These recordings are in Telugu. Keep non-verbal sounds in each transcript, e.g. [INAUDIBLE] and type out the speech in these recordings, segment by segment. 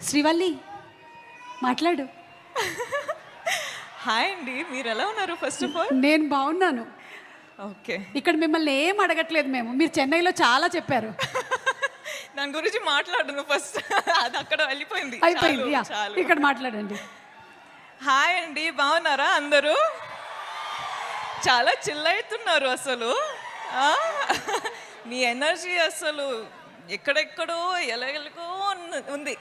శ్రీవల్లి మాట్లాడు. హాయ్ అండి మీరు ఎలా ఉన్నారు ఫస్ట్ ఆఫ్ ఆల్? నేను బాగున్నాను. ఓకే. ఇక్కడ మిమ్మల్ని ఏం అడగట్లేదు మేము మీరు చెన్నైలో చాలా చెప్పారు. దాని గురించి మాట్లాడను ఫస్ట్ అది అక్కడ వెళ్ళిపోయింది. అయిపోయింది చాలు, యా, చాలు. ఇక్కడ మాట్లాడండి. హాయ్ అండి బాగున్నారా అందరూ? చాలా చిల్ అవుతున్నారు అసలు. ఆ? మీ ఎనర్జీ అసలు ఎక్కడెక్కడో ఎలగెలగో ఉంది.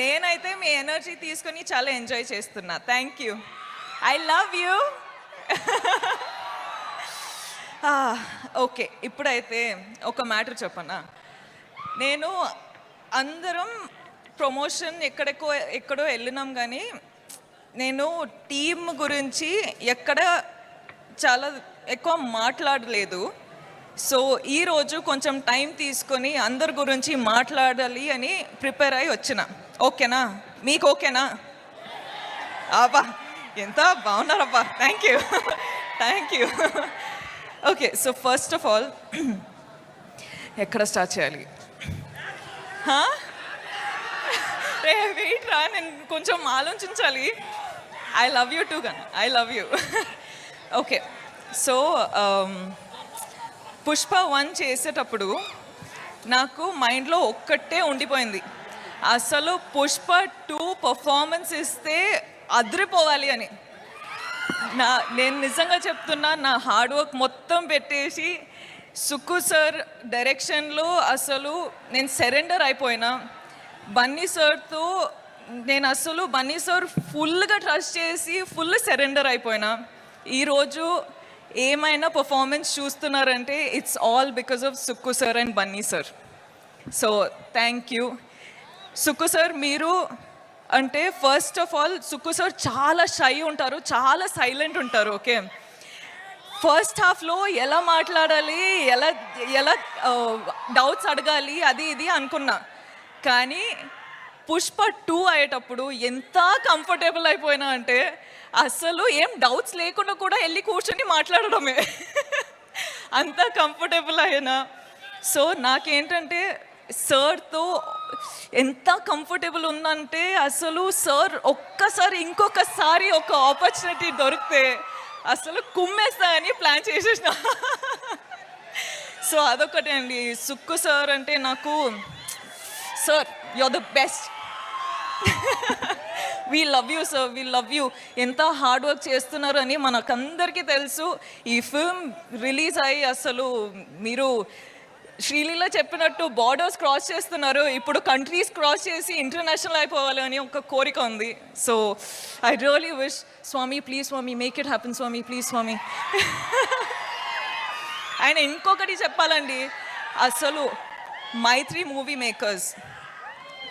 నేనైతే మీ ఎనర్జీ తీసుకొని చాలా ఎంజాయ్ చేస్తున్నా. Thank you I love you okay ఇప్పుడైతే ఒక మ్యాటర్ చెప్పనా? నేను అందరం ప్రమోషన్ ఎక్కడెక్కో ఎక్కడో వెళ్ళినాం కానీ నేను టీమ్ గురించి ఎక్కడ చాలా ఎక్కువ మాట్లాడలేదు. సో ఈరోజు కొంచెం టైం తీసుకొని అందరి గురించి మాట్లాడాలి అని ప్రిపేర్ అయి వచ్చిన. ఓకేనా? మీకు ఓకేనా? అబ్బా ఎంత బాగున్నారబ్బా. Thank you thank you okay so first of all ఎక్కడ స్టార్ట్ చేయాలి? రే వెయిట్ రా నేను కొంచెం ఆలోచించాలి. I love you too gun I love you okay so Pushpa one చేసేటప్పుడు నాకు మైండ్లో ఒక్కటే ఉండిపోయింది. అసలు పుష్ప టూ పర్ఫార్మెన్స్ ఇస్తే అదిరిపోవాలి అని. నా నేను నిజంగా చెప్తున్నా నా హార్డ్ వర్క్ మొత్తం పెట్టేసి సుక్కు సార్ డైరెక్షన్లో అసలు నేను సరెండర్ అయిపోయినా. బన్నీ సార్తో నేను అసలు బన్నీ సార్ ఫుల్గా ట్రస్ట్ చేసి ఫుల్ సరెండర్ అయిపోయినా. ఈరోజు ఏమైనా performance చూస్తున్నారంటే it's all because of Sukku sir and Bunny sir. So thank you Sukku sir మీరు అంటే first of all Sukku sir చాలా షై ఉంటారు చాలా సైలెంట్ ఉంటారు ఓకే ఫస్ట్ హాఫ్లో ఎలా మాట్లాడాలి ఎలా ఎలా uh, డౌట్స్ అడగాలి అది ఇది అనుకున్నా. కానీ పుష్ప టూ అయ్యేటప్పుడు ఎంత కంఫర్టబుల్ అయిపోయినా అంటే అసలు ఏం డౌట్స్ లేకుండా కూడా వెళ్ళి కూర్చొని మాట్లాడడమే. [LAUGHS] అంత కంఫర్టబుల్ అయినా. సో నాకేంటంటే సార్తో ఎంత కంఫర్టబుల్ ఉందంటే అసలు సార్ ఒక్కసారి ఇంకొకసారి ఒక ఆపర్చునిటీ దొరికితే అసలు కుమ్మేస్తా అని ప్లాన్ చేసేసిన. సో అదొకటే అండి. సుక్కు సార్ అంటే నాకు sir you the best we love you sir we love you ఎంత హార్డ్ వర్క్ చేస్తున్నారు అని మనకందరికీ తెలుసు. ఈ ఫిల్మ్ రిలీజ్ అయ్యి అసలు మీరు శ్రీలీల చెప్పినట్టు బార్డర్స్ క్రాస్ చేస్తున్నారు. ఇప్పుడు కంట్రీస్ క్రాస్ చేసి ఇంటర్నేషనల్ అయిపోవాలి అని ఒక కోరిక ఉంది. So I really wish Swamy please Swamy make it happen Swamy please స్వామి. [LAUGHS] ఆయన ఇంకొకటి చెప్పాలండి. అసలు మైత్రి మూవీ మేకర్స్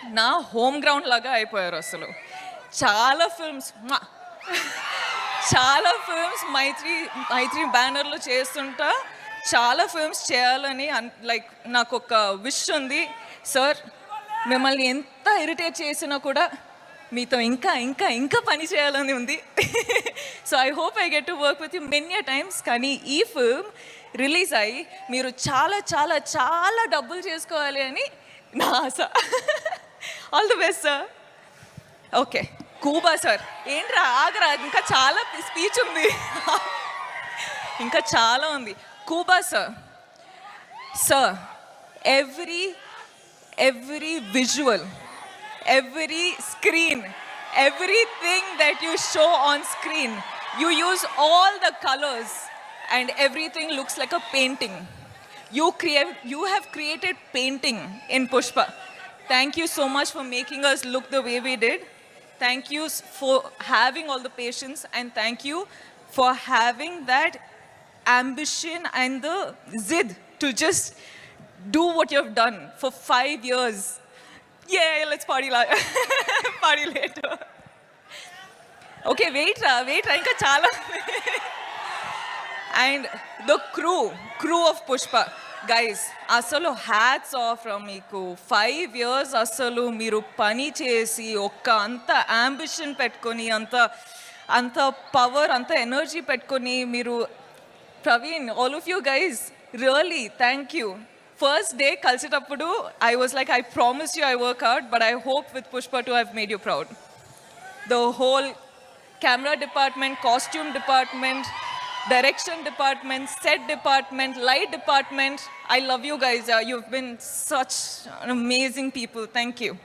నా హోమ్ గ్రౌండ్ లాగా అయిపోయారు అసలు. చాలా ఫిల్మ్స్ [LAUGHS] చాలా ఫిల్మ్స్ మైత్రి మైత్రి బ్యానర్లో చేస్తుంటా. చాలా ఫిల్మ్స్ చేయాలని లైక్ నాకు ఒక విష్ ఉంది. సార్ మిమ్మల్ని ఎంత ఇరిటేట్ చేసినా కూడా మీతో ఇంకా ఇంకా ఇంకా పని చేయాలని ఉంది. So I hope I get to work with you many times కానీ ఈ ఫిల్మ్ రిలీజ్ అయ్యి మీరు చాలా చాలా చాలా డబ్బులు చేసుకోవాలి అని నా ఆశ. All the best sir okay కూబా sir ఏంట్రా ఆగరా ఇంకా చాలా స్పీచ్ ఉంది. [LAUGHS] ఇంకా చాలా ఉంది. Kuba, sir. Sir, every, every visual, every screen, everything that you show on screen, you use all the colors and everything looks like a painting. You, create, you have created painting in Pushpa. Thank you so much for making us look the way we did. Thank you for having all the patience and thank you for having that ambition and the zid to just do what you have done for five years. Yeah, let's party la- [LAUGHS] party later. Okay wait రా వెయిట్ రా ఇంకా చాలా [LAUGHS] and the crew crew of Pushpa guys అసలు హ్యాట్స్ ఆఫ్ రా మీకు ఫైవ్ ఇయర్స్ అసలు మీరు పని చేసి ఒక్క అంత అంబిషన్ పెట్టుకొని అంత అంత పవర్ అంత ఎనర్జీ పెట్టుకొని మీరు Praveen, all of you guys, really, thank you. First day, Kalsitappudu, I was like, I promise you I work out, but I hope with Pushpa too I've made you proud. The whole camera department, costume department, direction department, set department, light department, I love you guys. Uh, you've been such amazing people. Thank you.